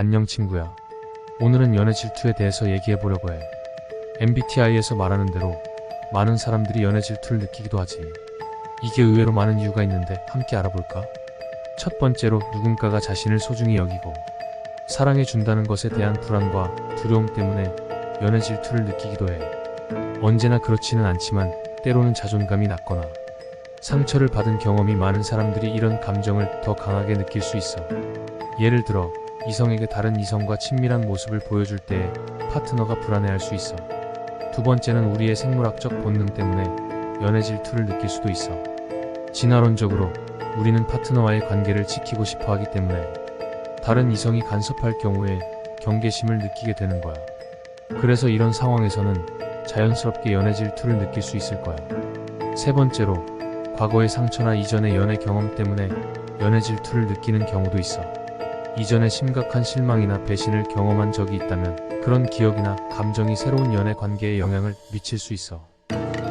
안녕 친구야. 오늘은 연애 질투에 대해서 얘기해 보려고 해. MBTI에서 말하는 대로 많은 사람들이 연애 질투를 느끼기도 하지. 이게 의외로 많은 이유가 있는데 함께 알아볼까? 첫 번째로 누군가가 자신을 소중히 여기고 사랑해 준다는 것에 대한 불안과 두려움 때문에 연애 질투를 느끼기도 해. 언제나 그렇지는 않지만 때로는 자존감이 낮거나 상처를 받은 경험이 많은 사람들이 이런 감정을 더 강하게 느낄 수 있어. 예를 들어 이성에게 다른 이성과 친밀한 모습을 보여줄 때 파트너가 불안해할 수 있어. 두 번째는 우리의 생물학적 본능 때문에 연애 질투를 느낄 수도 있어. 진화론적으로 우리는 파트너와의 관계를 지키고 싶어 하기 때문에 다른 이성이 간섭할 경우에 경계심을 느끼게 되는 거야. 그래서 이런 상황에서는 자연스럽게 연애 질투를 느낄 수 있을 거야. 세 번째로 과거의 상처나 이전의 연애 경험 때문에 연애 질투를 느끼는 경우도 있어. 이전에 심각한 실망이나 배신을 경험한 적이 있다면 그런 기억이나 감정이 새로운 연애 관계에 영향을 미칠 수 있어.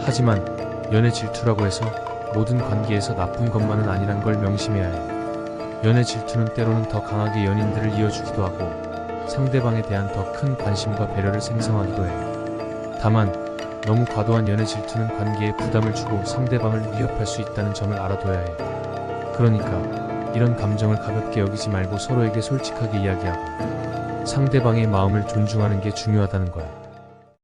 하지만 연애 질투라고 해서 모든 관계에서 나쁜 것만은 아니란 걸 명심해야 해. 연애 질투는 때로는 더 강하게 연인들을 이어주기도 하고 상대방에 대한 더 큰 관심과 배려를 생성하기도 해. 다만 너무 과도한 연애 질투는 관계에 부담을 주고 상대방을 위협할 수 있다는 점을 알아둬야 해. 그러니까 이런 감정을 가볍게 여기지 말고 서로에게 솔직하게 이야기하고 상대방의 마음을 존중하는 게 중요하다는 거야.